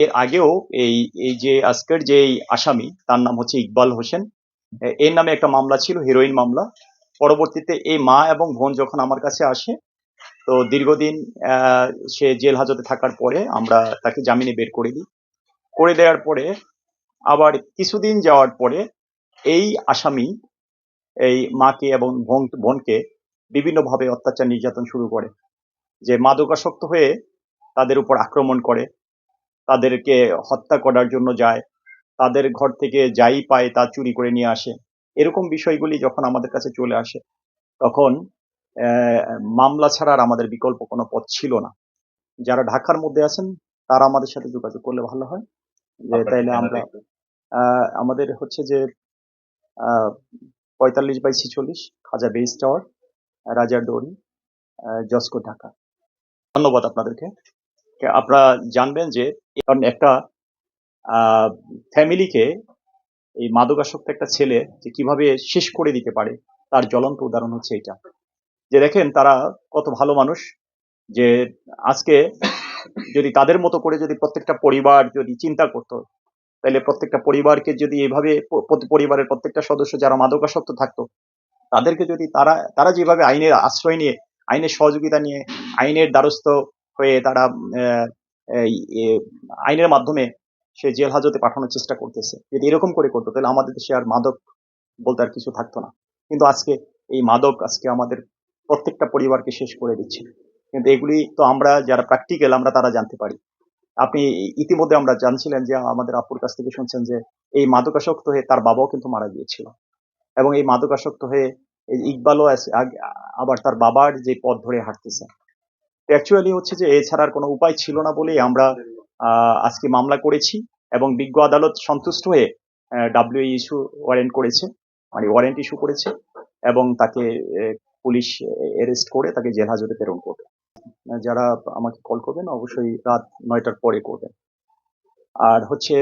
এর আগেও এই এই যে আজকের যে আসামি, তার নাম হচ্ছে ইকবাল হোসেন। এর নামে একটা মামলা ছিল, হিরোইন মামলা। পরবর্তীতে এই মা এবং বোন যখন আমার কাছে আসে, তো দীর্ঘদিন সে জেল হাজতে থাকার পরে আমরা তাকে জামিনে বের করে দিই। করে দেওয়ার পরে, আবার কিছুদিন যাওয়ার পরে এই আসামি, এই মাকে এবং বোন, বোনকে বিভিন্নভাবে অত্যাচার নির্যাতন শুরু করে। যে মাদকাসক্ত হয়ে তাদের উপর আক্রমণ করে। তাদেরকে হত্যা করার জন্য যায় তাদের ঘর থেকে যাই পায় তা চুরি করে নিয়ে আসে। এরকম বিষয়গুলি যখন আমাদের কাছে চলে আসে তখন মামলা ছাড়া আর আমাদের বিকল্প কোনো পথ ছিল না। যারা ঢাকার মধ্যে আছেন তারা আমাদের সাথে যোগাযোগ করলে ভালো হয়। যে তাইলে আমরা আহ, আমাদের হচ্ছে যে পঁয়তাল্লিশ বাই ছিচল্লিশ খাজা বেস টাওয়ার রাজার দৌড়ি জসকো ঢাকা। ধন্যবাদ আপনাদেরকে। আপনারা জানবেন যে কারণ একটা ফ্যামিলিকে এই মাদকাসক্ত একটা ছেলে যে কীভাবে শেষ করে দিতে পারে, তার জ্বলন্ত উদাহরণ হচ্ছে এটা যে দেখেন, তারা কত ভালো মানুষ যে আজকে যদি তাদের মতো করে যদি প্রত্যেকটা পরিবার যদি চিন্তা করতো, তাহলে প্রত্যেকটা পরিবারকে যদি এভাবে পরিবারের প্রত্যেকটা সদস্য যারা মাদকাসক্ত থাকতো, তাদেরকে যদি তারা তারা যেভাবে আইনের আশ্রয় নিয়ে, আইনের সহযোগিতা নিয়ে, আইনের দ্বারস্থ হয়ে তারা আইনের মাধ্যমে সে জেল হাজতে পাঠানোর চেষ্টা করতেছে। যদি এরকম করে করতো, তাহলে আমাদের দেশে আর মাদক বলতে আর কিছু থাকতো না। কিন্তু আজকে এই মাদক আজকে আমাদের প্রত্যেকটা পরিবারকে শেষ করে দিচ্ছে। কিন্তু এগুলি তো আমরা যারা প্র্যাকটিক্যাল আমরা তারা জানতে পারি। আপনি ইতিমধ্যে আমরা জানছিলেন যে আমাদের আপুর কাছ থেকে শুনছেন যে এই মাদকাসক্ত হয়ে তার বাবাও কিন্তু মারা গিয়েছিল। এবং এই মাদকাসক্ত হয়ে ইকবালও আবার তার বাবার যে পথ ধরে হাঁটতেছে। অ্যাকচুয়ালি হচ্ছে যে এছাড়া আর কোনো উপায় ছিল না বলেই আমরা আজকে মামলা করেছি এবং বিজ্ঞ আদালত সন্তুষ্ট হয়ে ডাব্লিউ ইস্যু ওয়ারেন্ট করেছে মানে ওয়ারেন্ট ইস্যু করেছে এবং তাকে পুলিশ অ্যারেস্ট করে তাকে জেল হাজতে প্রেরণ করবে। যারা আমাকে কল করবেন অবশ্যই রাত নয়টার পরে করবেন। আর হচ্ছে